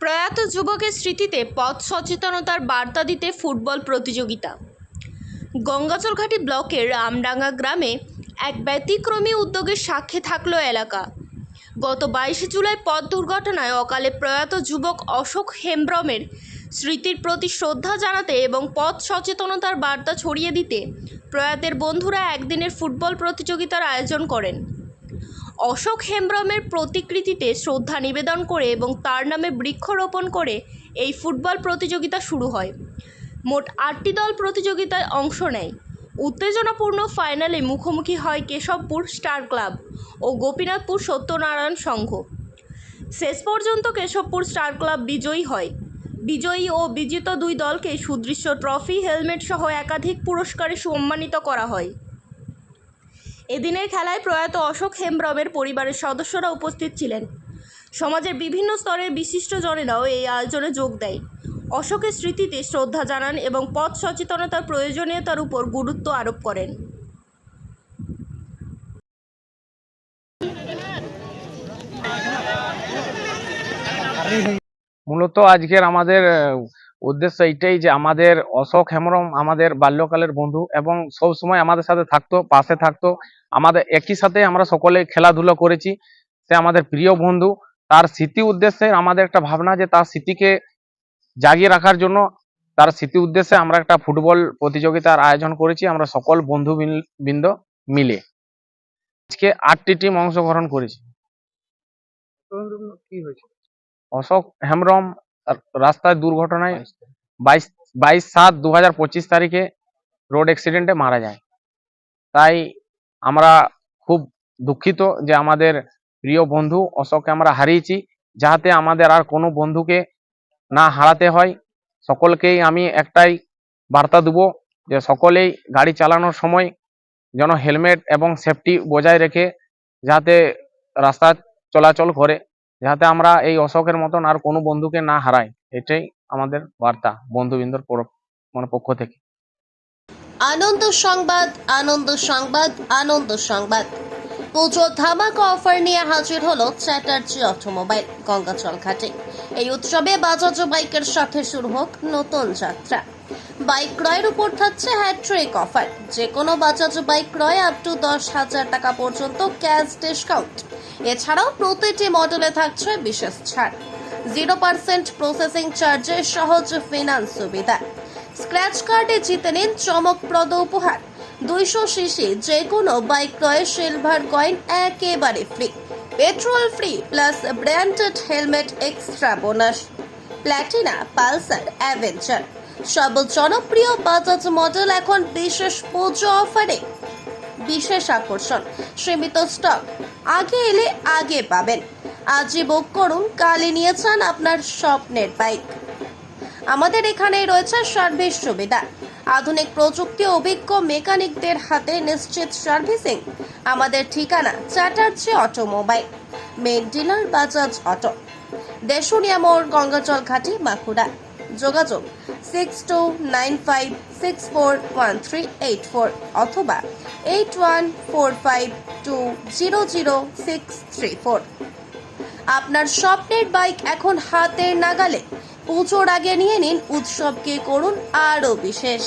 প্রয়াত যুবকের স্মৃতিতে পথ সচেতনতার বার্তা দিতে ফুটবল প্রতিযোগিতা। গঙ্গাচরঘাটি ব্লকের আমডাঙ্গা গ্রামে এক ব্যতিক্রমী উদ্যোগের সাক্ষী থাকল এলাকা। গত বাইশে জুলাই পথ দুর্ঘটনায় অকালে প্রয়াত যুবক অশোক হেমব্রমের স্মৃতির প্রতি শ্রদ্ধা জানাতে এবং পথ সচেতনতার বার্তা ছড়িয়ে দিতে প্রয়াতের বন্ধুরা একদিনের ফুটবল প্রতিযোগিতার আয়োজন করেন। অশোক হেমব্রমের প্রতিকৃতিতে শ্রদ্ধা নিবেদন করে এবং তার নামে বৃক্ষরোপণ করে এই ফুটবল প্রতিযোগিতা শুরু হয়। মোট আটটি দল প্রতিযোগিতায় অংশ নেয়। উত্তেজনাপূর্ণ ফাইনালে মুখোমুখি হয় কেশবপুর স্টার ক্লাব ও গোপীনাথপুর সত্যনারায়ণ সংঘ। শেষ পর্যন্ত কেশবপুর স্টার ক্লাব বিজয়ী হয়। বিজয়ী ও বিজিত দুই দলকে সুদৃশ্য ট্রফি হেলমেট সহ একাধিক পুরস্কারে সম্মানিত করা হয়। এদিনের খেলায় প্রয়াত অশোক হেমব্রমের পরিবারের সদস্যরা উপস্থিত ছিলেন। সমাজের বিভিন্ন স্তরের বিশিষ্ট জনেরাও এই আয়োজনে যোগ দেয়। অশোকের স্মৃতিতে শ্রদ্ধা জানান এবং পথ সচেতনতার প্রয়োজনীয়তার উপর গুরুত্ব আরোপ করেন। মূলত আজকের আমাদের উদ্দেশ্য এইটাই যে আমাদের অশোক হেমরম আমাদের বাল্যকালের বন্ধু এবং সব সময় আমাদের সাথে থাকতো পাশে থাকতো। আমাদের একই সাথে আমরা সকলে খেলাধুলো করেছি। সে আমাদের প্রিয় বন্ধু। তার স্মৃতি উদ্দেশ্যে আমাদের একটা ভাবনা যে তার স্মৃতিকে জাগিয়ে রাখার জন্য তার স্মৃতি উদ্দেশ্যে আমরা একটা ফুটবল প্রতিযোগিতার আয়োজন করেছি। আমরা সকল বন্ধু বিন- বৃন্দ মিলে আজকে আটটি টিম অংশগ্রহণ করেছি। অশোক হেমব্রম রাস্তায় দুর্ঘটনায় বাইশ বাইশ সাত দু হাজার পঁচিশ তারিখে রোড অ্যাক্সিডেন্টে মারা যায়। তাই আমরা খুব দুঃখিত যে আমাদের প্রিয় বন্ধু অশোককে আমরা হারিয়েছি যাতে আমাদের আর কোনো বন্ধুকে না হারাতে হয়। সকলকেই আমি একটাই বার্তা দেবো যে সকলেই গাড়ি চালানোর সময় যেন হেলমেট এবং সেফটি বজায় রেখে যাতে রাস্তা চলাচল করে। যাতে আমরা এই অশোকের মতন আর কোনো বন্ধুকে না হারাই, এটাই আমাদের বার্তা বন্ধুবৃন্দর মানে পক্ষ থেকে। আনন্দ সংবাদ আনন্দ সংবাদ আনন্দ সংবাদ। পুজো ধামাকা অফার নিয়ে হাজির হলো চ্যাটার্জি অটোমোবাইল, গঙ্গাচল ঘাটে। এই উৎসবে বাজাজ বাইকের সাথে শুরু হোক নতুন যাত্রা। বাইক ক্রয়ের উপর থাকছে হ্যাট্রিক অফার যে কোনো বাজাজ বাইক ক্রয় আপ টু দশ হাজার টাকা পর্যন্ত ক্যাশ ডিসকাউন্ট এছাড়াও প্রতিটি মডেলে থাকছে বিশেষ ছাড়। জিরো পার্সেন্ট প্রসেসিং চার্জে সহজ ফিনান্স সুবিধা। স্ক্র্যাচ কার্ডে জিতে নিন চমকপ্রদ উপহার। দুইশো সিসি যে কোনো বাইক ক্রয়ে সিলভার কয়েন একেবারে free petrol free plus branded helmet extra bonus Platina Pulsar Avenger সব জনপ্রিয় বাজাজ মডেল এখন বিশেষ পুজো অফারে। বিশেষ আকর্ষণ, সীমিত স্টক আগে এলে আগে পাবেন। আজই বুক করুন, কালই নিয়ে যান আপনার স্বপ্নের বাইক আমাদের এখানে রয়েছে সার্ভিস সুবিধা। আধুনিক প্রযুক্তি, অভিজ্ঞ মেকানিকদের হাতে নিশ্চিত সার্ভিসিং আমাদের ঠিকানা Chatterjee automobile main dealer Bajaj auto. Deshunia মোড় গঙ্গাজল ঘাটি, বাঁকুড়া। যোগাযোগ six two nine five six four one three eight four অথবা eight one four five two zero zero six three four আপনার স্বপ্নের বাইক এখন হাতের নাগালে। পুজোর আগে নিয়ে নিন, উৎসবকে করুন আরও বিশেষ।